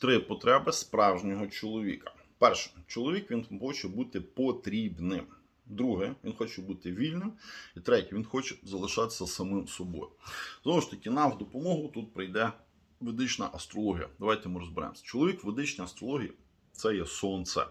Три потреби справжнього чоловіка. Перше, чоловік він хоче бути потрібним. Друге, він хоче бути вільним. І третє, він хоче залишатися самим собою. Знову ж таки, нам в допомогу тут прийде ведична астрологія. Давайте ми розберемося. Чоловік в ведичній астрології це є сонце.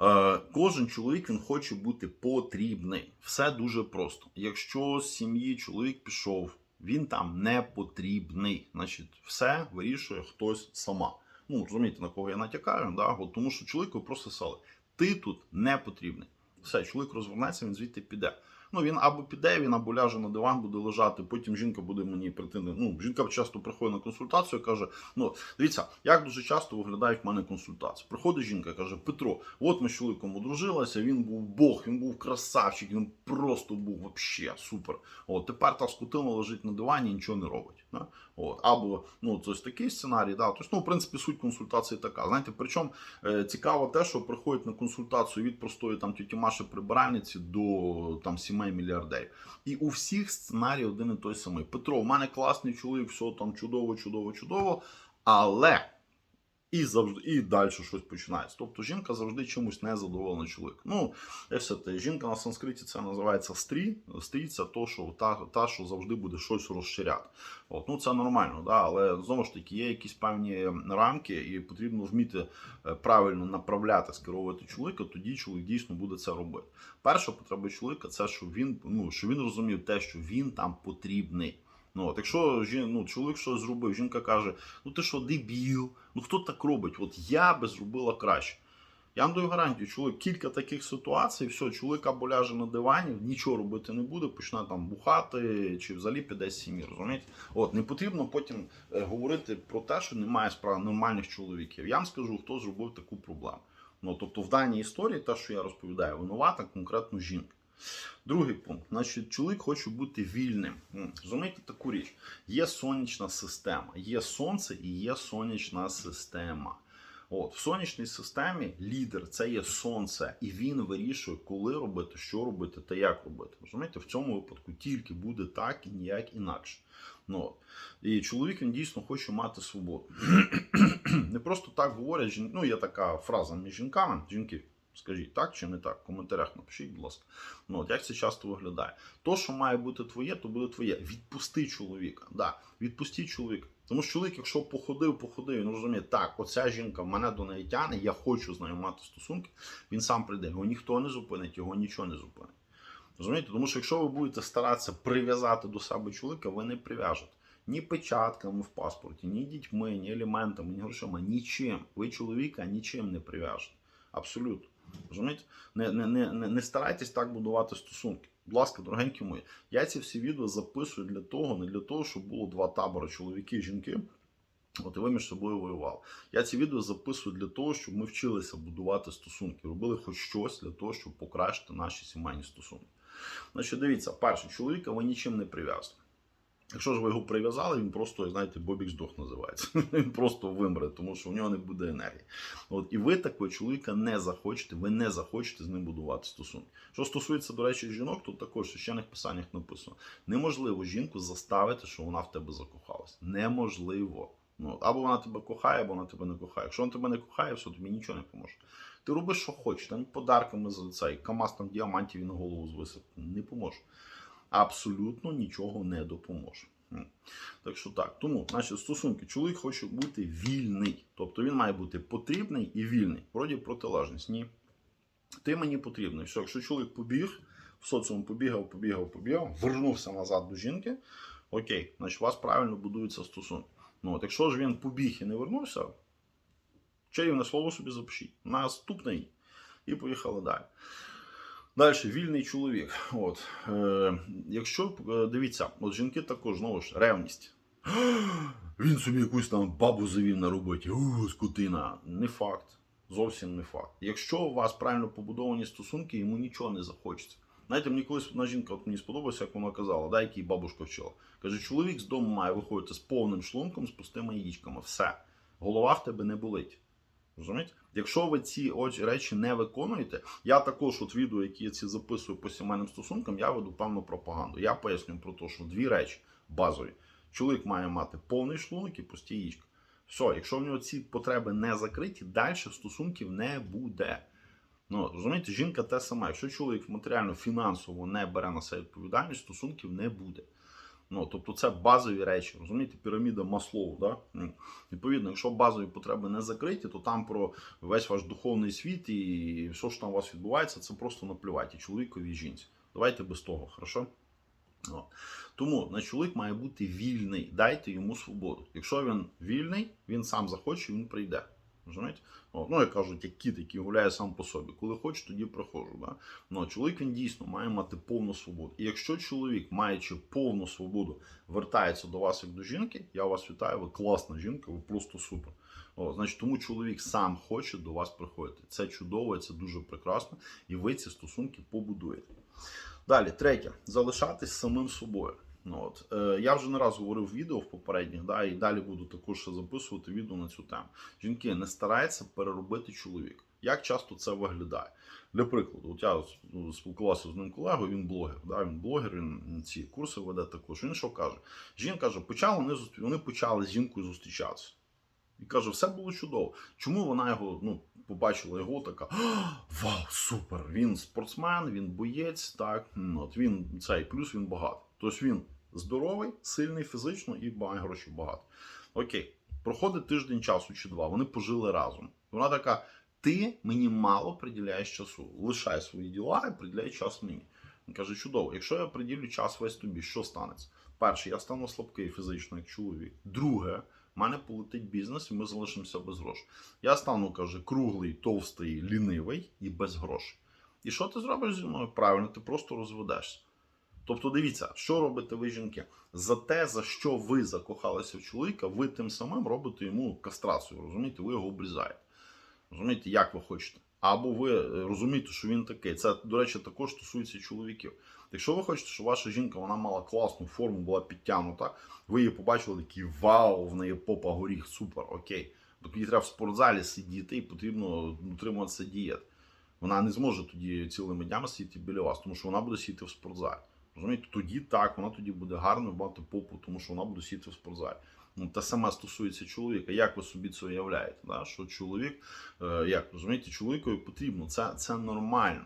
Е, Кожен чоловік він хоче бути потрібний. Все дуже просто. Якщо з сім'ї чоловік пішов, він там не потрібний. Значить, все вирішує хтось сама. Ну, розумієте, на кого я натякаю, да? От, тому що чоловіку просто сали. ти тут не потрібний. Все, чоловік розвернеться, він звідти піде. Ну він або піде, він або ляже на диван, буде лежати. Потім жінка буде мені прийти. Ну, жінка часто приходить на консультацію, каже: ну дивіться, як дуже часто виглядають в мене консультації. Приходить жінка, каже: Петро, от ми з чоловіком одружилися. Він був Бог, він був красавчик, він просто був вообще супер. От тепер та скотина лежить на дивані, і нічого не робить. Да? От або ну ось такий сценарій. Да? Тобто, ну, в принципі, суть консультації така. Знаєте, причому е, цікаво те, що приходять на консультацію від простої там тіті Маші прибиральниці до там сімей мільярдерів. І у всіх сценарій один і той самий. Петро, в мене класний чоловік, все там чудово, чудово, чудово. Але і завжди і далі щось починається. Тобто жінка завжди чомусь не задоволена чоловік. Ну, все те. Жінка на санскриті це називається стрі. Стрій це то, що та, та, що завжди буде щось розширяти. От, ну це нормально, да, але знову ж таки є якісь певні рамки, і потрібно вміти е, правильно направляти, скеровувати чоловіка, тоді чоловік дійсно буде це робити. Перша потреба чоловіка це щоб він ну, щоб він розумів те, що він там потрібний. Ну, от, якщо жін, ну, чоловік щось зробив, жінка каже: ну ти що, дебіл? Ну хто так робить? От я би зробила краще. Я вам даю гарантію, чоловік кілька таких ситуацій, все, чоловік або ляже на дивані, нічого робити не буде, почне там бухати чи взагалі піде з сім'ї. Розумієте? От не потрібно потім е, говорити про те, що немає справ нормальних чоловіків. Я вам скажу, хто зробив таку проблему. Ну тобто, в даній історії, те, що я розповідаю, винувата конкретно жінка. Другий пункт, значить, чоловік хоче бути вільним. М, Розумієте таку річ? Є сонячна система, є сонце і є сонячна система. От, в сонячній системі лідер це є сонце, і він вирішує, коли робити, що робити та як робити. Розумієте, в цьому випадку тільки буде так і ніяк інакше. Ну. І чоловік він дійсно хоче мати свободу. Не просто так говорять, ну є така фраза між жінками, жінки. Скажіть так чи не так? В коментарях напишіть, будь ласка. Ну, от як це часто виглядає? То, що має бути твоє, то буде твоє. Відпусти чоловіка. Да, відпусти чоловіка. Тому що чоловік, якщо походив, походив, він розуміє, так, оця жінка мене до неї тягне, я хочу з нею мати стосунки, він сам прийде. Його ніхто не зупинить, його нічого не зупинить. Розумієте? Тому що якщо ви будете старатися прив'язати до себе чоловіка, ви не прив'яжете. Ні печатками в паспорті, ні дітьми, ні елементами, ні грошима, нічим. Ви чоловіка нічим не прив'яжете. Абсолютно. Розумієте? Не, не, не, не, старайтесь так будувати стосунки. Будь ласка, дорогенькі мої, я ці всі відео записую для того, не для того, щоб було два табори чоловіки і жінки. От і ви між собою воювали. Я ці відео записую для того, щоб ми вчилися будувати стосунки, робили хоч щось для того, щоб покращити наші сімейні стосунки. Значить, дивіться, перше, чоловіка ви нічим не прив'язані. Якщо ж ви його прив'язали, він просто, знаєте, Бобік здох називається. Він просто вимре, тому що в нього не буде енергії. От, і ви такого чоловіка не захочете, ви не захочете з ним будувати стосунки. Що стосується, до речі, жінок, то також в священних писаннях написано: неможливо жінку заставити, що вона в тебе закохалась. Неможливо. Ну, або вона тебе кохає, або вона тебе не кохає. Якщо вона тебе не кохає, все, тобі нічого не поможе. Ти роби, що хочеш, там подарками за цей камаз там діамантів і на голову звисить. Не поможе. Абсолютно нічого не допоможе. Так що так, тому значить, стосунки, чоловік хоче бути вільний. Тобто він має бути потрібний і вільний. Вроді протилежність. Ні. Ти мені потрібний. Все, якщо чоловік побіг, в соціум побігав, побігав, побігав, вернувся назад до жінки. Окей, значить у вас правильно будуються стосунки. Ну от якщо ж він побіг і не вернувся, чарівне слово собі запишіть. Наступний. І поїхали далі. Далі, вільний чоловік. От. Е, якщо е, дивіться, от жінки також знову ж ревність. Він собі якусь там бабу завів на роботі. У, скотина. Не факт. Зовсім не факт. Якщо у вас правильно побудовані стосунки, йому нічого не захочеться. Знаєте, мені колись одна жінка от мені сподобалася, як вона казала, да, який бабушка вчила. Каже, чоловік з дому має виходити з повним шлунком, з пустими яєчками. Все. Голова в тебе не болить. Розумієте? Якщо ви ці речі не виконуєте, я також от відео, які я ці записую по сімейним стосункам, я веду певну пропаганду. Я пояснюю про те, що дві речі базові. Чоловік має мати повний шлунок і пусті яєчка. Все, якщо в нього ці потреби не закриті, далі стосунків не буде. Ну, розумієте, жінка те саме. Якщо чоловік матеріально фінансово не бере на себе відповідальність, стосунків не буде. Ну, тобто це базові речі, розумієте, піраміда Маслоу. Да? Відповідно, якщо базові потреби не закриті, то там про весь ваш духовний світ і все, що там у вас відбувається, це просто наплювати чоловікові і жінці. Давайте без того, хорошо? От. Тому на чоловік має бути вільний. Дайте йому свободу. Якщо він вільний, він сам захоче, він прийде. Розумієте? От. Ну, як кажуть, як кіт, який гуляє сам по собі. Коли хочу, тоді приходжу. Да? Ну, чоловік він дійсно має мати повну свободу. І якщо чоловік, маючи повну свободу, вертається до вас як до жінки, я вас вітаю, ви класна жінка, ви просто супер. О, значить, тому чоловік сам хоче до вас приходити. Це чудово, це дуже прекрасно, і ви ці стосунки побудуєте. Далі, третє, залишатись самим собою. Ну, от, е, я вже не раз говорив відео в попередніх, да, і далі буду також записувати відео на цю тему. Жінки не стараються переробити чоловіка. Як часто це виглядає? Для прикладу, от я ну, спілкувався з одним колегою, він блогер. Да, він блогер, він ці курси веде також. Він що каже? Жінка каже, почали вони, зустрі- вони почали з жінкою зустрічатися. І каже, все було чудово. Чому вона його ну, побачила його така: Вау, супер! Він спортсмен, він боєць, так, от він цей, плюс він багатий. Тобто він здоровий, сильний фізично і має гроші багато. Окей, проходить тиждень часу чи два, вони пожили разом. Вона така: ти мені мало приділяєш часу. Лишай свої діла і приділяй час мені. Він каже, чудово, якщо я приділю час весь тобі, що станеться? Перше, я стану слабкий фізично, як чоловік. Друге, в мене полетить бізнес, і ми залишимося без грошей. Я стану, каже, круглий, товстий, лінивий і без грошей. І що ти зробиш зі мною? Правильно, ти просто розведешся. Тобто, дивіться, що робите ви, жінки? За те, за що ви закохалися в чоловіка, ви тим самим робите йому кастрацію. Розумієте, ви його обрізаєте. Розумієте, як ви хочете. Або ви е, розумієте, що він такий. Це, до речі, також стосується чоловіків. Якщо ви хочете, щоб ваша жінка вона мала класну форму, була підтягнута, ви її побачили такий вау, в неї попа горіх, супер, окей. Так їй треба в спортзалі сидіти і потрібно дотримуватися дієт. Вона не зможе тоді цілими днями сидіти біля вас, тому що вона буде сидіти в спортзалі. Розумієте, тоді так, вона тоді буде гарно мати попу, тому що вона буде сіти в спортзалі. Ну, Та саме стосується чоловіка. Як ви собі це уявляєте? Да? Що чоловік, е, як розумієте, чоловікові потрібно, це, це нормально.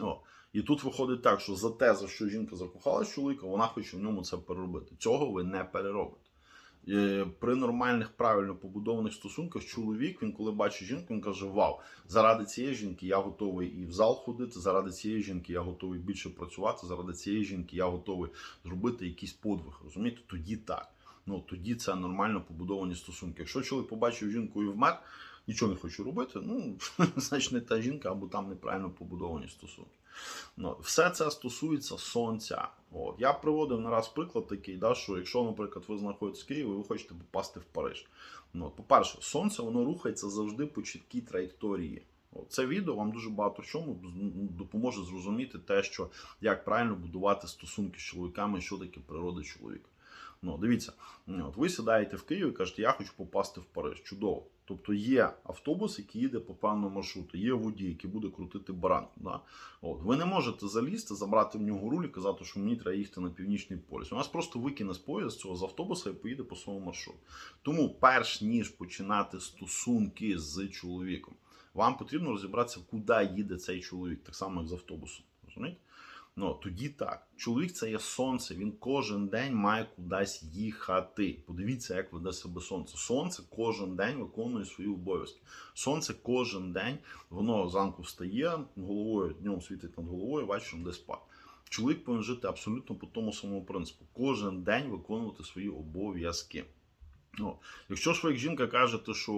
О. І тут виходить так, що за те, за що жінка закохалась чоловіка, вона хоче в ньому це переробити. Цього ви не переробите. Е, При нормальних, правильно побудованих стосунках чоловік, він коли бачить жінку, він каже: Вау, заради цієї жінки я готовий і в зал ходити, заради цієї жінки я готовий більше працювати, заради цієї жінки я готовий зробити якийсь подвиг. Розумієте, тоді так. Ну тоді це нормально побудовані стосунки. Якщо чоловік побачив жінку і вмер, нічого не хочу робити, ну значить не та жінка або там неправильно побудовані стосунки. Ну, все це стосується сонця. От. Я приводив не раз приклад такий, да, що якщо, наприклад, ви знаходитесь в Києві, ви хочете попасти в Париж. Ну, по-перше, сонце воно рухається завжди по чіткій траєкторії. Це відео вам дуже багато в чому допоможе зрозуміти те, що як правильно будувати стосунки з чоловіками, що таке природа чоловіка. Ну, дивіться, от ви сідаєте в Києві і кажете, я хочу попасти в Париж. Чудово. Тобто є автобус, який їде по певному маршруту, є водій, який буде крутити баранку. Да? От. Ви не можете залізти, забрати в нього руль і казати, що мені треба їхати на північний полюс. У нас просто викине з поїзд цього з автобуса і поїде по своєму маршруту. Тому, перш ніж починати стосунки з чоловіком, вам потрібно розібратися, куди їде цей чоловік, так само як з автобусом. Розумієте? Ну, тоді так. Чоловік це є сонце, він кожен день має кудись їхати. Подивіться, як веде себе сонце. Сонце кожен день виконує свої обов'язки. Сонце кожен день, воно зранку встає, головою, днем світить над головою, вечором де спати. Чоловік повинен жити абсолютно по тому самому принципу. Кожен день виконувати свої обов'язки. Ну, якщо ж ви як жінка кажете, що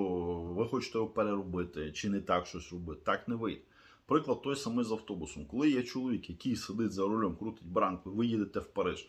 ви хочете його переробити, чи не так щось робити, так не вийде. Приклад той самий з автобусом. Коли є чоловік, який сидить за рулем, крутить баранку, ви їдете в Париж.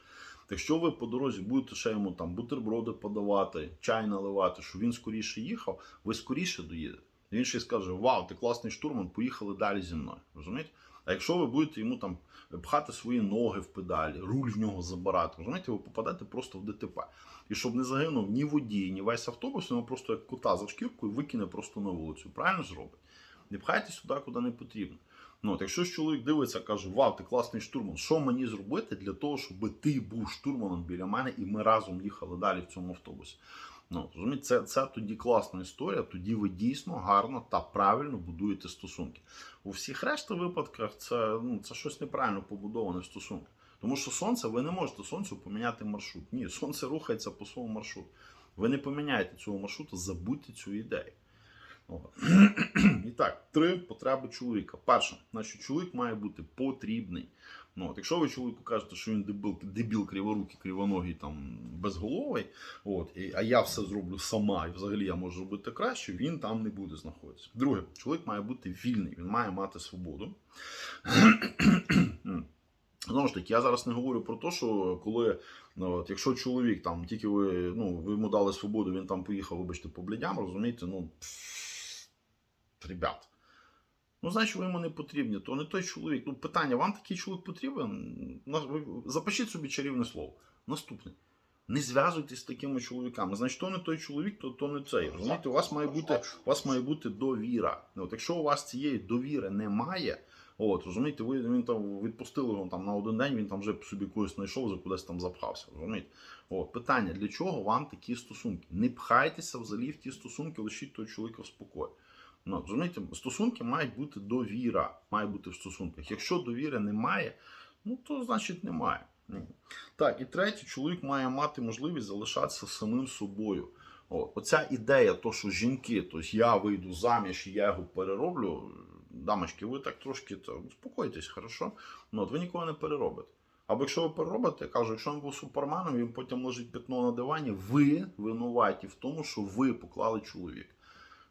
Якщо ви по дорозі будете ще йому там бутерброди подавати, чай наливати, щоб він скоріше їхав, ви скоріше доїдете. Він ще й скаже: Вау, ти класний штурман, поїхали далі зі мною. Розумієте? А якщо ви будете йому там пхати свої ноги в педалі, руль в нього забирати, розумієте, ви попадете просто в ДТП. І щоб не загинув ні водій, ні весь автобус, його просто як кота за шкірку і викине просто на вулицю. Правильно зробить? Не пхайте сюди, куди не потрібно. Ну, от, якщо чоловік дивиться, каже, вау, ти класний штурман, що мені зробити для того, щоб ти був штурманом біля мене і ми разом їхали далі в цьому автобусі? Ну, розумієте, це, це тоді класна історія, тоді ви дійсно гарно та правильно будуєте стосунки. У всіх решта випадках це, ну, це щось неправильно побудоване в стосунках. Тому що сонце, ви не можете сонцю поміняти маршрут. Ні, сонце рухається по своєму маршруту. Ви не поміняєте цього маршруту, забудьте цю ідею. І так, три потреби чоловіка. Перше, значить, чоловік має бути потрібний. Ну, от, якщо ви чоловіку кажете, що він дебіл, дебіл криворукий, кривоногий, там, безголовий, от, і, а я все зроблю сама, і взагалі я можу робити краще, він там не буде знаходитися. Друге, чоловік має бути вільний, він має мати свободу. Знову ж таки, я зараз не говорю про те, що коли, ну, от, якщо чоловік там тільки ви, ну, ви йому дали свободу, він там поїхав, вибачте, по блідям, розумієте, ну, пф, ребят. Ну, значить, ви йому не потрібні, то не той чоловік. Ну, питання, вам такий чоловік потрібен? Запишіть собі чарівне слово. Наступне. Не зв'язуйтесь з такими чоловіками. Значить, то не той чоловік, то, то не цей. Розумієте, у вас має бути, у вас має бути довіра. От, якщо у вас цієї довіри немає, от, розумієте, ви він там відпустили його там на один день, він там вже собі когось знайшов, вже кудись там запхався. Розумієте? От, питання, для чого вам такі стосунки? Не пхайтеся взагалі в ті стосунки, лишіть того чоловіка в спокої. Ну, розумієте, стосунки мають бути довіра, має бути в стосунках. Якщо довіри немає, ну то значить немає. Так, і третє, чоловік має мати можливість залишатися самим собою. О, оця ідея, то, що жінки, тобто я вийду заміж і я його перероблю, дамочки, ви так трошки то, успокойтесь, хорошо? Ну, от ви нікого не переробите. Або якщо ви переробите, я кажу, якщо він був суперменом, він потім лежить пятно на дивані, ви винуваті в тому, що ви поклали чоловіка.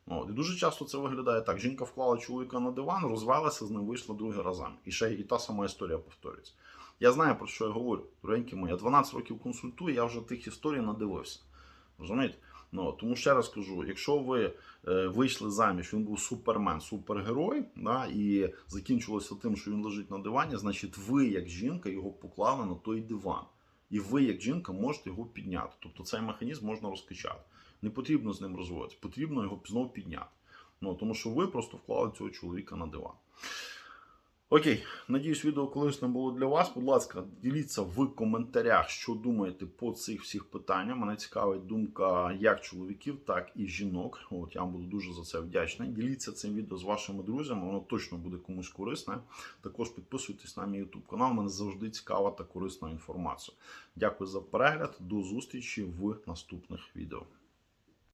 От, і дуже часто це виглядає так: жінка вклала чоловіка на диван, розвелася з ним, вийшла другий разом. І ще і та сама історія повторюється. Я знаю про що я говорю, дорогенькі мої. Я 12 років консультую, я вже тих історій надивився. Розумієте? Ну, тому ще раз кажу: якщо ви е, вийшли заміж, він був супермен, супергерой, да, і закінчилося тим, що він лежить на дивані, значить, ви, як жінка, його поклали на той диван. І ви, як жінка, можете його підняти. Тобто цей механізм можна розкачати. Не потрібно з ним розводитися, потрібно його знову підняти. Ну, тому що ви просто вклали цього чоловіка на диван. Окей, надіюсь, відео корисне було для вас. Будь ласка, діліться в коментарях, що думаєте по цих всіх питаннях. Мене цікавить думка як чоловіків, так і жінок. От я вам буду дуже за це вдячний. Діліться цим відео з вашими друзями, воно точно буде комусь корисне. Також підписуйтесь на мій YouTube канал. Мене завжди цікава та корисна інформація. Дякую за перегляд. До зустрічі в наступних відео.